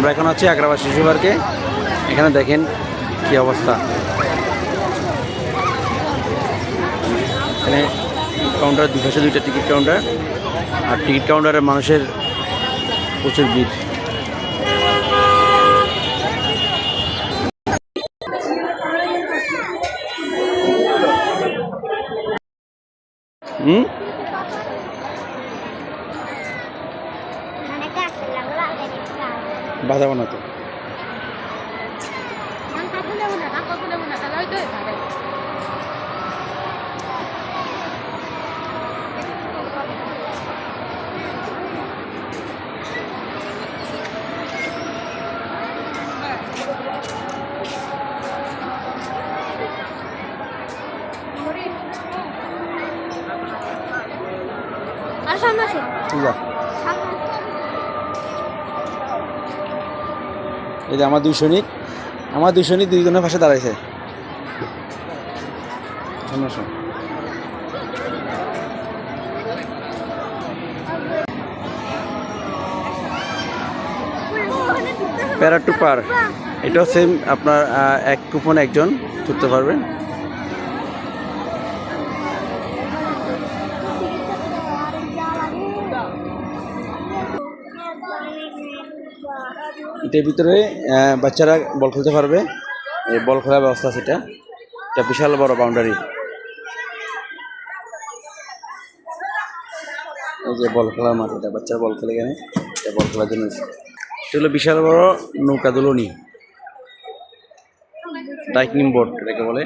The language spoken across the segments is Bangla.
আমরা এখন আছি আগ্রাবাদ শিশু পার্কে এখানে দেখেন কি অবস্থা। এখানে কাউন্টার দুপাশে দুইটা টিকিট কাউন্টার আর টিকিট কাউন্টারে মানুষের প্রচুর ভিড়। হুম? Casa. বাজাবো না তো এই যে আমার দুই সৈনিক আমার দুই সৈনিক দুইজনের পাশে দাঁড়াইছে। প্যারা টুপার প্যারাটুপার। এটাও সেম আপনার এক কুপন একজন ছুটতে পারবেন। এটার ভিতরে বাচ্চারা বল খেলতে পারবে। এই বল খেলার ব্যবস্থা আছে এটা। এটা বিশাল বড় বাউন্ডারি এই যে বল খেলার মাঠ, এটা বাচ্চারা বল খেলে এখানে। এটা বল খেলার জন্য। এটা হলো বিশাল বড় নৌকা দুলনি। ডাইকিং বোর্ড এটাকে বলে।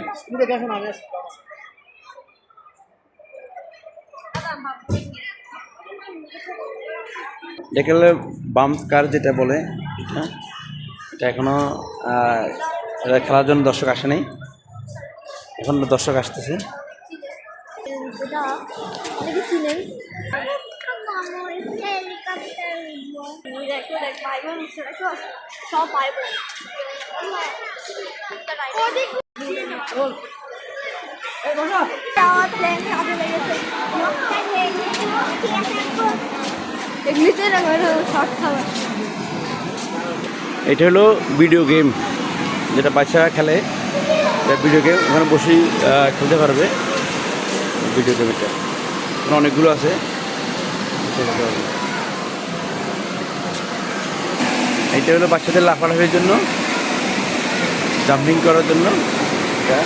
এটাকে বাম্প কার যেটা বলে এটা এটা এখনও আহ, এটা খেলার জন্য দর্শক আসে নাই। এখন দর্শক আসতেছে। এমনিতে শর্ট খাবার। এটা হলো ভিডিও গেম যেটা বাচ্চারা খেলে। ভিডিও গেম ওখানে বসেই খেলতে পারবে। ভিডিও গেম এটা। ওখানে অনেকগুলো আছে। এটা হলো বাচ্চাদের লাফালাফির জন্য জাম্পিং করার জন্য এটা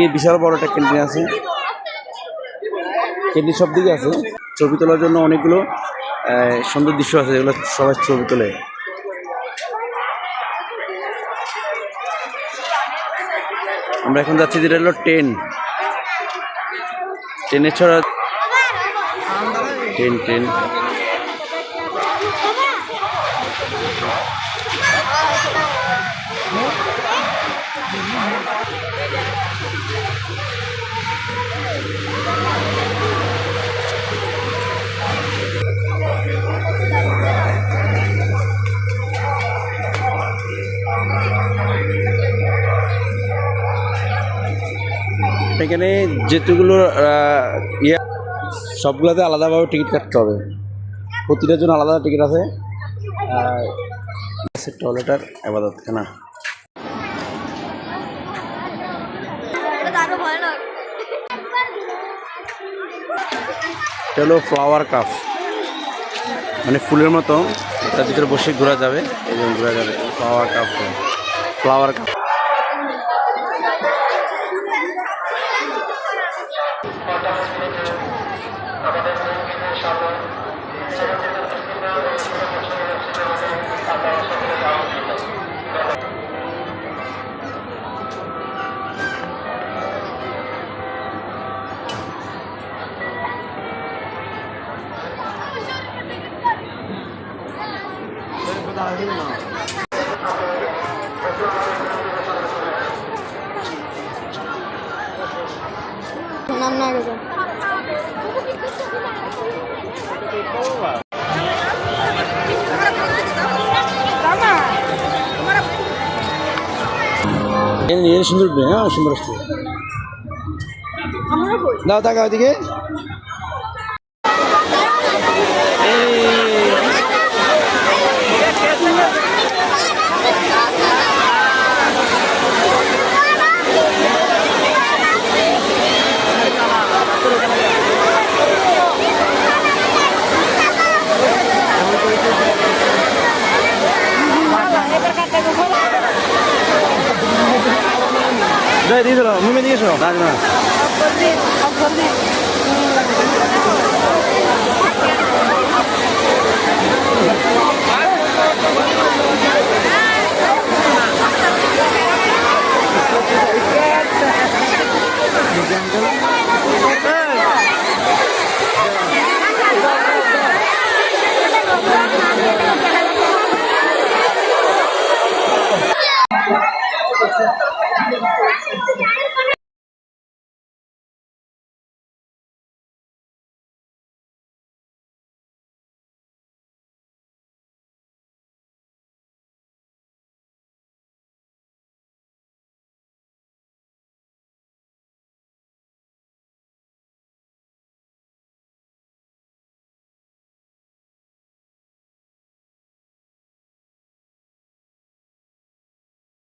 এদিকে বিশাল বড় একটা ক্যান্টিন আছে। ক্যান্টিন সব দিকে আছে। ছবি তোলার জন্য অনেকগুলো সুন্দর দৃশ্য আছে যেগুলো সবাই ছবি তোলে। আমরা এখন যাচ্ছি যেটা হলো ট্রেন। ট্রেনের ছড়া ট্রেন ট্রেন। এখানে যেতুগুলো ইয়ে সবগুলোতে আলাদাভাবে টিকিট কাটতে হবে। প্রতিটার জন্য আলাদা টিকিট আছে। আর আবাদতখানা আরও এটা হলো ফ্লাওয়ার কাপ মানে ফুলের মতো, তার ভিতরে বসে ঘোরা যাবে। জন্য ঘোরা যাবে flower cup flower cup darbe mi aldınız? Anam nerede? ಏನು ಏನು ಸುಂದರ ಹಾಂ ಸುಂದರ ಅಷ್ಟೇ ನಾವು ತಗೋ ಅದಕ್ಕೆ Да, я держал, мы меня не жаловали.